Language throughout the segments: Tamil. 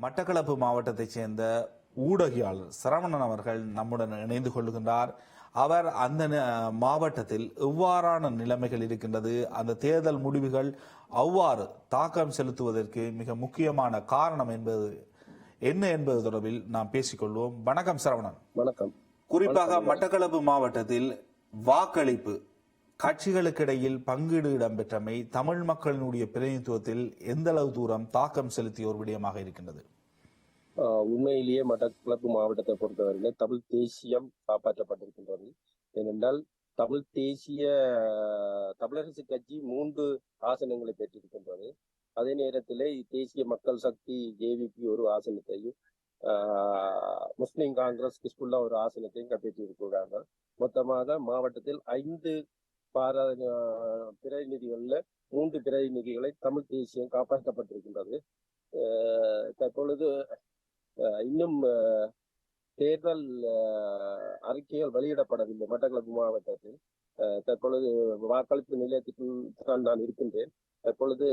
மட்டக்களப்பு மாவட்டத்தைச் சேர்ந்த ஊடகியாளர் சரவணன் அவர்கள் நம்முடன் இணைந்து கொள்கின்றார் அவர் அந்த மாவட்டத்தில் எவ்வாறான நிலைமைகள் இருக்கின்றது அந்த தேர்தல் முடிவுகள் அவ்வாறு தாக்கம் செலுத்துவதற்கு மிக முக்கியமான காரணம் என்பது என்ன என்பது தொடர்பில் நாம் பேசிக்கொள்வோம். வணக்கம் சரவணன். வணக்கம். குறிப்பாக மட்டக்களப்பு மாவட்டத்தில் வாக்களிப்பு கட்சிகளுக்கிடையில் பங்கீடு இடம்பெற்றமை தமிழ் மக்களினுடைய பிரதிநிதித்துவத்தில் எந்த அளவு தூரம் தாக்கம் செலுத்திய ஒரு விடயமாக இருக்கின்றது? உண்மையிலேயே மட்டக்களப்பு மாவட்டத்தை பொறுத்தவரையில் தமிழ் தேசியம் காப்பாற்றப்பட்டிருக்கின்றது. ஏனென்றால் தமிழ் தேசிய தமிழரசு கட்சி மூன்று ஆசனங்களை பெற்றிருக்கின்றது. அதே நேரத்தில் தேசிய மக்கள் சக்தி ஜேவிபி ஒரு ஆசனத்தையும் முஸ்லிம் காங்கிரஸ் கிஸ்புல்லா ஒரு ஆசனத்தையும் கைப்பற்றியிருக்கிறார்கள் மொத்தமாக மாவட்டத்தில் ஐந்து பாரா பிரதிநிதிகளில் மூன்று பிரதிநிதிகளை தமிழ் தேசியம் காப்பாற்றப்பட்டிருக்கின்றது. ஆஹ் தற்பொழுது அஹ் இன்னும் தேர்தல் அறிக்கைகள் வெளியிடப்படவில்லை. மட்டக்களப்பு மாவட்டத்தில். அஹ், தற்பொழுது வாக்களிப்பு நிலையத்துக்குள் தான் நான் இருக்கின்றேன். தற்பொழுது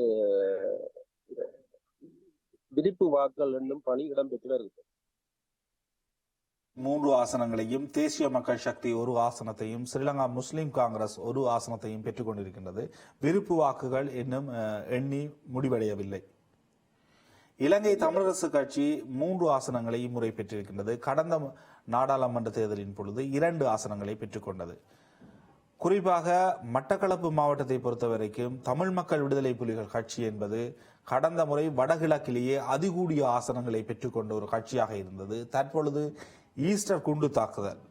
விரிப்பு வாக்கள் என்னும் பணி இடம்பெற்று வருகிறது மூன்று ஆசனங்களையும் தேசிய மக்கள் சக்தி ஒரு ஆசனத்தையும் ஸ்ரீலங்கா முஸ்லீம் காங்கிரஸ் ஒரு ஆசனத்தையும் பெற்றுக் கொண்டிருக்கின்றது. விருப்பு வாக்குகள் இன்னும் எண்ணி முடிவடையவில்லை. இலங்கை தமிழரசு கட்சி மூன்று ஆசனங்களை முறை பெற்றிருக்கின்றது. கடந்த நாடாளுமன்ற தேர்தலின் பொழுது இரண்டு ஆசனங்களை பெற்றுக்கொண்டது குறிப்பாக மட்டக்களப்பு மாவட்டத்தை பொறுத்தவரைக்கும் தமிழ் மக்கள் விடுதலை புலிகள் கட்சி என்பது கடந்த முறை வடகிழக்கிலேயே அதிகூடிய ஆசனங்களை பெற்றுக்கொண்ட ஒரு கட்சியாக இருந்தது. தற்பொழுது ஈஸ்டர் குண்டு தாக்குதல்.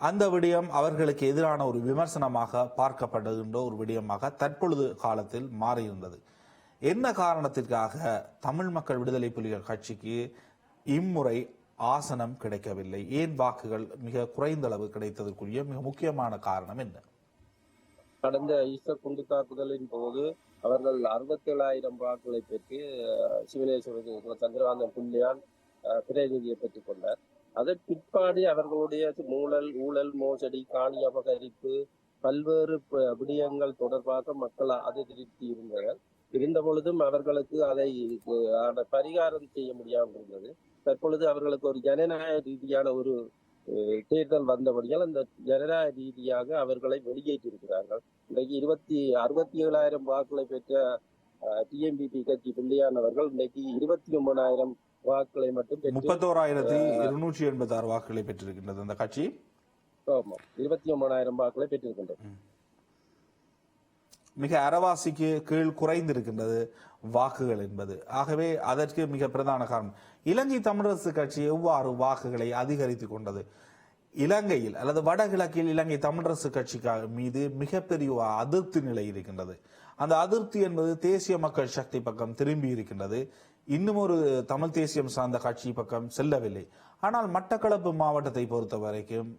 அந்த விடயம் அவர்களுக்கு எதிரான ஒரு விமர்சனமாக பார்க்கப்படுகின்ற ஒரு விடயமாக தற்பொழுது காலத்தில் மாறியிருந்தது. என்ன காரணத்திற்காக தமிழ் மக்கள் விடுதலை புலிகள் கட்சிக்கு இம்முறை ஆசனம் கிடைக்கவில்லை? ஏன் வாக்குகள் மிக குறைந்த அளவு கிடைத்ததற்குரிய மிக முக்கியமான காரணம் என்ன? கடந்த ஈஸ்டர் குண்டு தாக்குதலின் போது அவர்கள் அறுபத்தேழாயிரம் வாக்குகளை பெற்று அஹ், சிவனேஸ்வரர் சந்திரகாந்தன் புள்ளியான் பிரதிநிதியை பெற்றுக் கொண்டார். அதன் பிற்பாடு அவர்களுடைய மூழல் ஊழல் மோசடி காணி அபகரிப்பு பல்வேறு விடயங்கள் தொடர்பாக மக்கள் அதிருப்தி இருந்தனர். இருந்த பொழுதும் அவர்களுக்கு அதை பரிகாரம் செய்ய முடியாமல் இருந்தது. தற்பொழுது அவர்களுக்கு ஒரு ஜனநாயக ரீதியான ஒரு தேர்தல் வந்தபடியால் அந்த ஜனநாயக ரீதியாக அவர்களை வெளியேற்றிருக்கிறார்கள் இன்றைக்கு இருபத்தி அறுபத்தி ஏழாயிரம் வாக்குகளை பெற்ற டிஎம்பிபி கட்சி பிள்ளையானவர்கள் இன்றைக்கு இருபத்தி ஒன்பதாயிரம் வாக்குகளை மட்டும் முப்பத்தோராயிரத்தி இருநூற்றி எண்பத்தி ஆறு வாக்குகளை பெற்றிருக்கின்றது அந்த கட்சி. இருபத்தி ஒன்பதாயிரம் வாக்குகளை பெற்றிருக்கின்றது. மிக அறவாசிக்கு கீழ் குறைந்திருக்கின்றது வாக்குகள் என்பது. ஆகவே அதற்கு மிக பிரதான காரணம் இலங்கை தமிழரசு கட்சி எவ்வாறு வாக்குகளை அதிகரித்துக் கொண்டது? இலங்கையில் அல்லது வடகிழக்கில் இலங்கை தமிழரசு கட்சிக்கு மீது மிகப்பெரிய அதிருப்தி நிலை இருக்கின்றது. அந்த அதிருப்தி என்பது தேசிய மக்கள் சக்தி பக்கம் திரும்பி இருக்கின்றது. இன்னும் ஒரு தமிழ் தேசியம் சார்ந்த கட்சி பக்கம் செல்லவில்லை. ஆனால் மட்டக்களப்பு மாவட்டத்தை பொறுத்த வரைக்கும்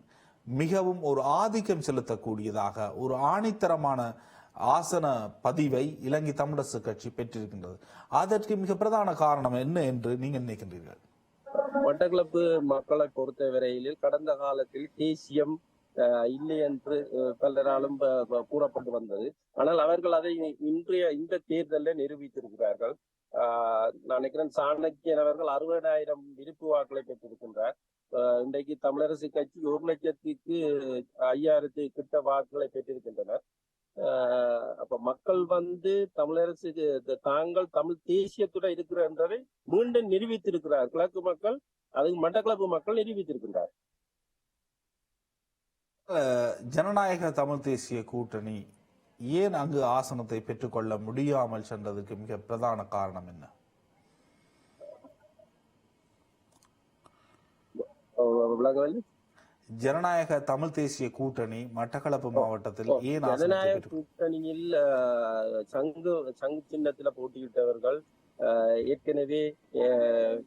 மிகவும் ஒரு ஆதிக்கம் செலுத்தக்கூடியதாக ஒரு ஆணித்தரமான ஆசன பதிவை இலங்கை தமிழரசு கட்சி பெற்றிருக்கின்றது. அதற்கு மிக பிரதான காரணம் என்ன என்று நீங்கள் நினைக்கின்றீர்கள்? மட்டக்களப்பு மக்களை பொறுத்த வரையில் கடந்த காலத்தில் தேசியம் அஹ், இல்லை என்று பலராலும் கூறப்பட்டு வந்தது. ஆனால் அவர்கள் அதை இன்றைய இந்த தேர்தலில் நிரூபித்திருக்கிறார்கள். நான் நினைக்கிறேன் சாணக்கியன் அவர்கள் அறுபதாயிரம் விருப்பு வாக்குகளை பெற்றிருக்கின்றார். இன்றைக்கு தமிழரசு கட்சி ஒரு லட்சத்துக்கு ஐயாயிரத்தி கிட்ட வாக்குகளை பெற்றிருக்கின்றனர். ஆஹ், அப்ப மக்கள் வந்து தமிழரசு தாங்கள் தமிழ் தேசியத்துடன் இருக்கிற என்பதை மீண்டும் நிரூபித்திருக்கிறார். கிழக்கு மக்கள் அது மட்டக்களப்பு மக்கள் நிரூபித்திருக்கின்றார். ஜனநாயக தமிழ் தேசிய கூட்டணி ஏன் அங்கு ஆசனத்தை பெற்றுக்கொள்ள முடியாமல் சென்றதுக்கு மிக பிரதான காரணம் என்ன? ஜனநாயக தமிழ் தேசிய கூட்டணி மட்டக்களப்பு மாவட்டத்தில் ஏன் ஜனநாயக கூட்டணியில் அஹ், சங்கு சங்கு சின்னத்துல போட்டியிட்டவர்கள் அஹ், ஏற்கனவே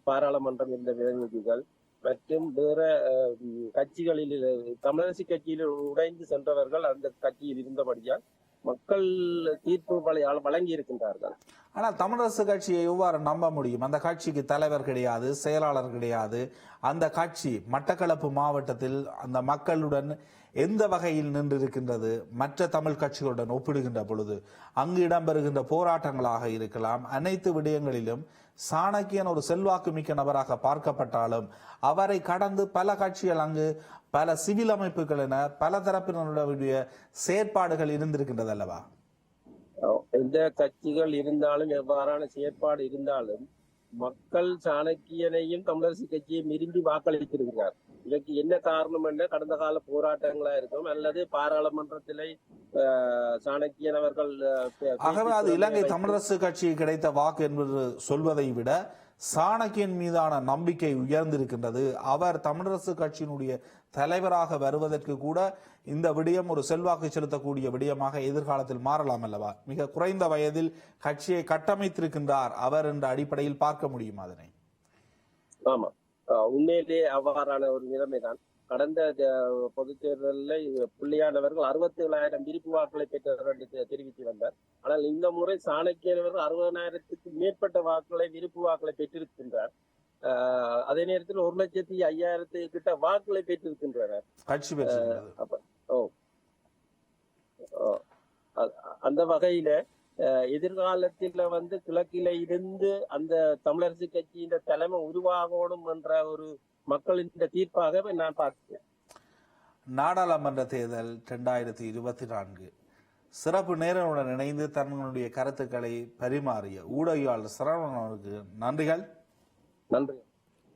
பாராளுமன்றம் இருந்த பிரதிநிதிகள் மற்றும் வேற கட்சிகளில் தமிழரசு கட்சியில் உடைந்து சென்றவர்கள் அந்த கட்சியில் இருந்தபடியால் மக்கள் தீர்ப்பு வழங்கி இருக்கின்றார்கள். ஆனால் தமிழரசு கட்சியை எவ்வாறு நம்ப முடியும்? அந்த கட்சிக்கு தலைவர் கிடையாது செயலாளர் கிடையாது. அந்த கட்சி மட்டக்களப்பு மாவட்டத்தில் அந்த மக்களுடன் எந்த வகையில் நின்றிருக்கின்றது? மற்ற தமிழ் கட்சிகளுடன் ஒப்பிடுகின்ற பொழுது அங்கு இடம்பெறுகின்ற போராட்டங்களாக இருக்கலாம். அனைத்து விடயங்களிலும் சாணக்கியன் ஒரு செல்வாக்கு மிக்க நபராக பார்க்கப்பட்டாலும் அவரை கடந்து பல கட்சிகள் அங்கு பல சிவில் அமைப்புகள் என பல தரப்பினருடைய செயற்பாடுகள் இருந்திருக்கின்றது அல்லவா? எந்த கட்சிகள் இருந்தாலும் எவ்வாறான செயற்பாடு இருந்தாலும் மக்கள் சாணக்கியனையும் தமிழரசு கட்சியையும் விரும்பி வாக்களித்திருக்கிறார் இதற்கு என்ன காரணம் என்ன கடந்த கால போராட்டங்களா இருக்கும். அல்லது பாராளுமன்றத்திலே சாணக்கியன் அவர்கள் ஆகவே அது இலங்கை தமிழரசு கட்சிக்கு கிடைத்த வாக்கு என்பது சொல்வதை விட சாணக்கியன் மீதான நம்பிக்கை உயர்ந்திருக்கின்றது. அவர் தமிழரசு கட்சியினுடைய தலைவராக வருவதற்கு கூட இந்த விடயம் ஒரு செல்வாக்கு செலுத்தக்கூடிய விடயமாக எதிர்காலத்தில் மாறலாம் அல்லவா? மிக குறைந்த வயதில் கட்சியை கட்டமைத்திருக்கின்றார். அவர் என்ற அடிப்படையில் பார்க்க முடியும் அதனை. ஆமா. உண்மையிலே அவ்வாறான ஒரு நிலைமைதான். கடந்த பொதுத் தேர்தலில் புள்ளியானவர்கள் அறுபத்தி ஏழாயிரம் விருப்பு வாக்குகளை பெற்றவர் என்று தெரிவித்து வந்தார். ஆனால் இந்த முறை சாணக்கியனவர்கள் அறுபதாயிரத்துக்கு மேற்பட்ட வாக்குகளை விருப்பு வாக்குகளை பெற்றிருக்கின்றார். அதே நேரத்தில் ஒரு லட்சத்தி ஐயாயிரத்து கிட்ட வாக்குகளை பெற்றிருக்கின்றனர். கட்சி பெற்றிருக்கிறது அ- அந்த வகையில எதிர்காலத்துல வந்து கிழக்கில இருந்து அந்த தமிழரசு கட்சியின் தலைமை உருவாகணும் என்ற ஒரு மக்களின் தீர்ப்பாகவே நான் பார்க்கிறேன். நாடாளுமன்ற தேர்தல் இரண்டாயிரத்தி இருபத்தி நான்கு. சிறப்பு நேரனுடன் இணைந்து தன்னுடைய கருத்துக்களை பரிமாறிய ஊடகவியலாளர் சரவணனுக்கு நன்றிகள். நன்றி.